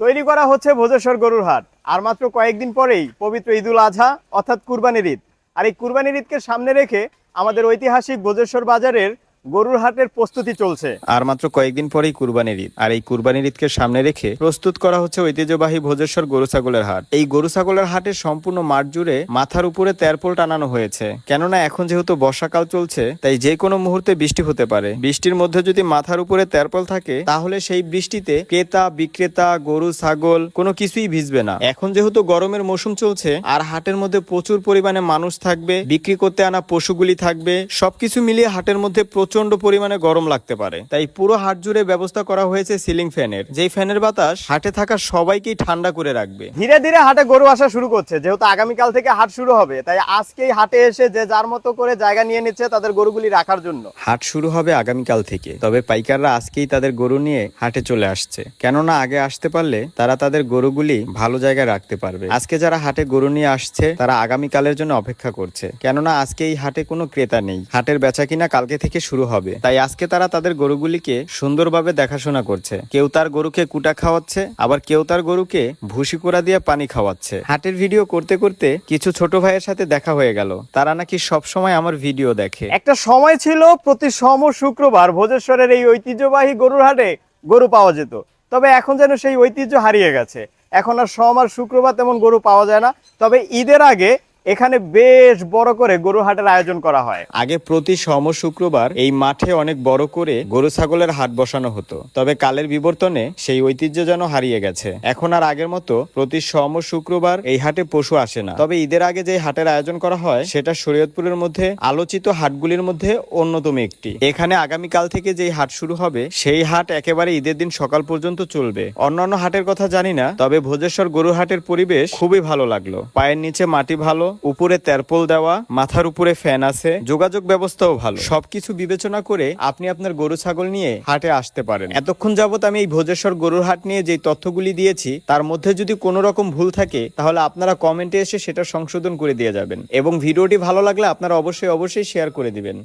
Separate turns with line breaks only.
তৈরি করা হচ্ছে ভোজেশ্বর গরুর হাট। আর মাত্র কয়েকদিন পরেই পবিত্র ঈদুল আজহা অর্থাৎ কুরবানির ঈদ। আর এই কুরবানির ঈদকে সামনে রেখে আমাদের ঐতিহাসিক ভোজেশ্বর বাজারের গরুর হাটের প্রস্তুতি চলছে।
আর মাত্র কয়েকদিন পরেই কুরবানির ঈদ। আর এই কুরবানির ঈদকে সামনে রেখে প্রস্তুত করা হচ্ছে ঐতিহ্যবাহী ভোজেশ্বর গরু ছাগলের হাট। এই গরু ছাগলের হাটের সম্পূর্ণ মাঠ জুড়ে মাথার উপরে তেরপোল টানানো হয়েছে। কেননা এখন যেহেতু বর্ষাকাল চলছে, তাই যে কোনো মুহূর্তে বৃষ্টি হতে পারে। বৃষ্টির মধ্যে যদি মাথার উপরে তেরপল থাকে, তাহলে সেই বৃষ্টিতে ক্রেতা, বিক্রেতা, গরু, ছাগল কোনো কিছুই ভিজবে না। এখন যেহেতু গরমের মৌসুম চলছে, আর হাটের মধ্যে প্রচুর পরিমাণে মানুষ থাকবে, বিক্রি করতে আনা পশুগুলি থাকবে, সবকিছু মিলিয়ে হাটের মধ্যে প্রচণ্ড পরিমাণে গরম লাগতে পারে। তাই পুরো হাট জুড়ে ব্যবস্থা করা হয়েছে সিলিং ফ্যানের। যেই ফ্যানের বাতাস হাটে থাকা সবাইকেই ঠান্ডা করে রাখবে।
ধীরে ধীরে হাটে গরু আসা শুরু করছে। যেহেতু আগামীকাল থেকে হাট শুরু হবে তাই আজকেই হাটে এসে যে যার মতো করে জায়গা নিয়ে নিচ্ছে তাদের গরুগুলি রাখার জন্য।
হাট শুরু হবে আগামীকাল থেকে। তবে পাইকাররা আজকেই তাদের গরু নিয়ে হাটে চলে আসছে। কেননা আগে আসতে পারলে তারা তাদের গরুগুলি ভালো জায়গায় রাখতে পারবে। আজকে যারা হাটে গরু নিয়ে আসছে তারা আগামীকালের জন্য অপেক্ষা করছে। কেননা আজকে এই হাটে কোনো ক্রেতা নেই। হাটের বেচা কিনা কালকে থেকে শুরু হবে। তাই আজকে তারা তাদের গরুগুলিকে সুন্দরভাবে দেখাশোনা করছে। কেউ তার গরুকে কুটা খাওয়াচ্ছে আবার কেউ তার গরুকে ভুসি কোড়া দিয়ে পানি খাওয়াচ্ছে। হাটের ভিডিও করতে করতে কিছু ছোট ভাইয়ের সাথে দেখা হয়ে গেল। তারা নাকি সব সময় আমার ভিডিও দেখে।
একটা সময় ছিল প্রতি সম শুক্রবার ভোজেশ্বরের এই ঐতিহ্যবাহী গরুর হাটে গরু পাওয়া যেত। তবে এখন যেন সেই ঐতিহ্য হারিয়ে গেছে। এখন আর সোম আর শুক্রবার তেমন গরু পাওয়া যায় না। তবে ঈদের আগে এখানে বেশ বড় করে গরু হাটের আয়োজন করা হয়।
আগে প্রতি সম শুক্রবার এই মাঠে অনেক বড় করে গরু ছাগলের হাট বসানো হতো। তবে কালের বিবর্তনে সেই ঐতিহ্য যেন হারিয়ে গেছে। এখন আর আগের মতো প্রতি সম শুক্রবার এই হাটে পশু আসে না। তবে ঈদের আগে যে হাটের আয়োজন করা হয়, সেটা শরীয়তপুরের মধ্যে আলোচিত হাটগুলির মধ্যে অন্যতম একটি। এখানে আগামীকাল থেকে যেই হাট শুরু হবে, সেই হাট একেবারে ঈদের দিন সকাল পর্যন্ত চলবে। অন্যান্য হাটের কথা জানি না, তবে ভোজেশ্বর গরু হাটের পরিবেশ খুবই ভালো লাগল। পায়ের নিচে মাটি ভালো উপরে তেরপল দেওয়া, মাথার উপরে ফ্যান আছে, যোগাযোগ ব্যবস্থাও ভালো। সবকিছু বিবেচনা করে আপনি আপনার গরু ছাগল নিয়ে হাটে আসতে পারেন। এতক্ষণ যাবত আমি এই ভোজেশ্বর গরুর হাট নিয়ে যে তথ্যগুলি দিয়েছি, তার মধ্যে যদি কোনো রকম ভুল থাকে, তাহলে আপনারা কমেন্টে এসে সেটা সংশোধন করে দিয়ে যাবেন। এবং ভিডিওটি ভালো লাগলে আপনারা অবশ্যই অবশ্যই শেয়ার করে দিবেন।